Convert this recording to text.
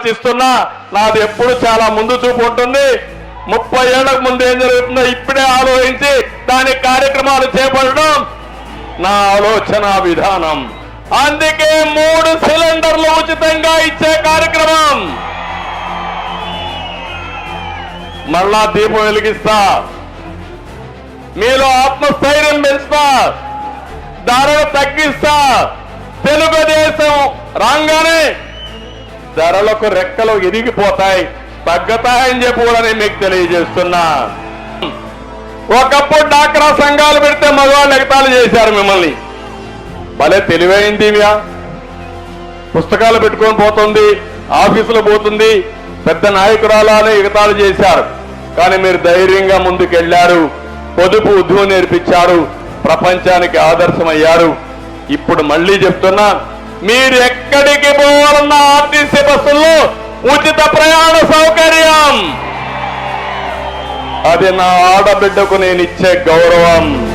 ఆలోచిస్తున్నా. నాది ఎప్పుడు చాలా ముందు చూపు ఉంటుంది. ముప్పై ఏళ్ళకు ముందు ఏం జరుగుతుందో ఇప్పుడే ఆలోచించి దాని కార్యక్రమాలు చేపట్టడం నా ఆలోచన విధానం. అందుకే మూడు సిలిండర్లు ఉచితంగా ఇచ్చే కార్యక్రమం. మళ్ళా దీపం వెలిగిస్తా. మీలో ఆత్మస్థైర్యం పెంచుతా. ధరలు తగ్గిస్తా. తెలుగుదేశం రాగానే ధరలకు రెక్కలు ఎదిగిపోతాయి తగ్గుతాయని చెప్పి కూడా నేను మీకు తెలియజేస్తున్నా. ఒకప్పుడు డాక్రా సంఘాలు పెడితే మగవాళ్ళు ఎగతాలు చేశారు మిమ్మల్ని. భలే తెలివైంది పుస్తకాలు పెట్టుకొని పోతుంది ఆఫీసులో పోతుంది పెద్ద నాయకురాలని ఎగతాలు చేశారు. కానీ మీరు ధైర్యంగా ముందుకెళ్ళారు పొదుపు ఉద్యమం నేర్పించారు. ప్రపంచానికి ఆదర్శమయ్యారు. ఇప్పుడు మళ్ళీ చెప్తున్నా మీరు ఎక్కడికి ఉచిత ప్రయాణ సౌకర్యం. అది నా ఆడబిడ్డకు నేను ఇచ్చే గౌరవం.